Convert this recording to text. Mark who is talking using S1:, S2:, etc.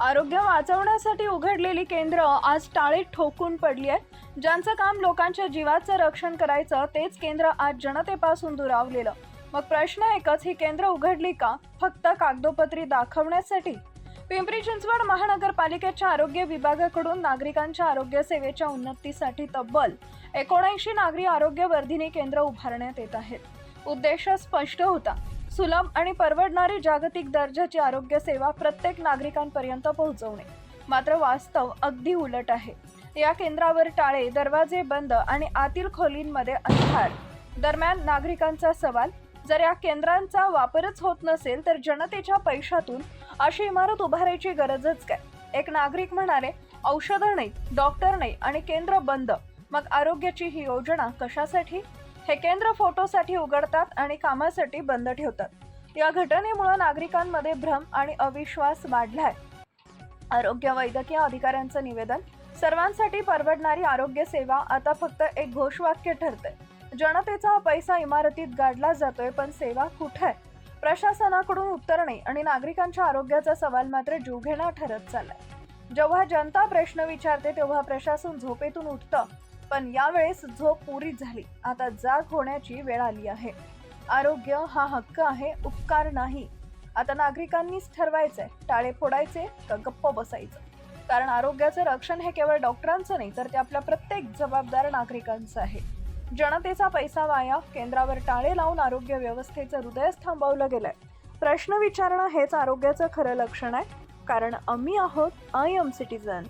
S1: आरोग्य वाचवण्यासाठी उघडलेली केंद्र आज टाळीत ठोकून पडली आहेत ज्यांचं काम लोकांच्या जीवाचं रक्षण करायचं तेच केंद्र आज जनतेपासून दुरावलेलं. मग प्रश्न एकच ही केंद्र उघडली का? फक्त कागदोपत्री दाखवण्यासाठी? पिंपरी चिंचवड महानगरपालिकेच्या आरोग्य विभागाकडून नागरिकांच्या आरोग्य सेवेच्या उन्नतीसाठी तब्बल एकोणऐंशी नागरी आरोग्य वर्धिनी केंद्र उभारण्यात येत आहेत. उद्देश स्पष्ट होता. सुलभ आणि परवडणारी जागतिक दर्जाची आरोग्य सेवा प्रत्येक नागरिकांपर्यंत पोहोचवणे. मात्र वास्तव अगदी उलट आहे. या केंद्रावर टाळे दरवाजे बंद आणि आतील खोलींमध्ये अंधार. दरम्यान नागरिकांचा सवाल जर या केंद्रांचा वापरच होत नसेल तर जनतेच्या पैशातून अशी इमारत उभारायची गरजच काय? एक नागरिक म्हणाले औषधं नाही डॉक्टर नाही आणि केंद्र बंद. मग आरोग्याची ही योजना कशासाठी? हे केंद्र फोटोसाठी उघडतात आणि कामासाठी बंद ठेवतात. या घटनेमुळे नागरिकांमध्ये भ्रम आणि अविश्वास वाढलाय. आरोग्य वैद्यकीय अधिकाऱ्यांचं निवेदन सर्वांसाठी परवडणारी आरोग्य सेवा आता फक्त एक घोषवाक्य ठरते जनतेचा पैसा इमारतीत गाडला जातोय पण सेवा कुठे? आहे प्रशासनाकडून उत्तर नाही आणि नागरिकांच्या आरोग्याचा सवाल मात्र जीवघेणा ठरत चाललाय. जेव्हा जनता प्रश्न विचारते तेव्हा प्रशासन झोपेतून उठतं. पण यावेळेस झोप पुरी झाली. आता जाग होण्याची वेळ आली आहे. आरोग्य हा हक्क आहे उपकार नाही. आता नागरिकांनीच ठरवायचंय टाळे फोडायचे का गप्प बसायचं? कारण आरोग्याचं रक्षण हे केवळ डॉक्टरांचं नाही तर ते आपल्या प्रत्येक जबाबदार नागरिकांचं आहे. जनतेचा पैसा वाया केंद्रावर टाळे लावून आरोग्य व्यवस्थेचं हृदयच थांबवलं गेलंय. प्रश्न विचारणं हेच आरोग्याचं खरं लक्षण आहे. कारण आम्ही आहोत आय एम सिटीजन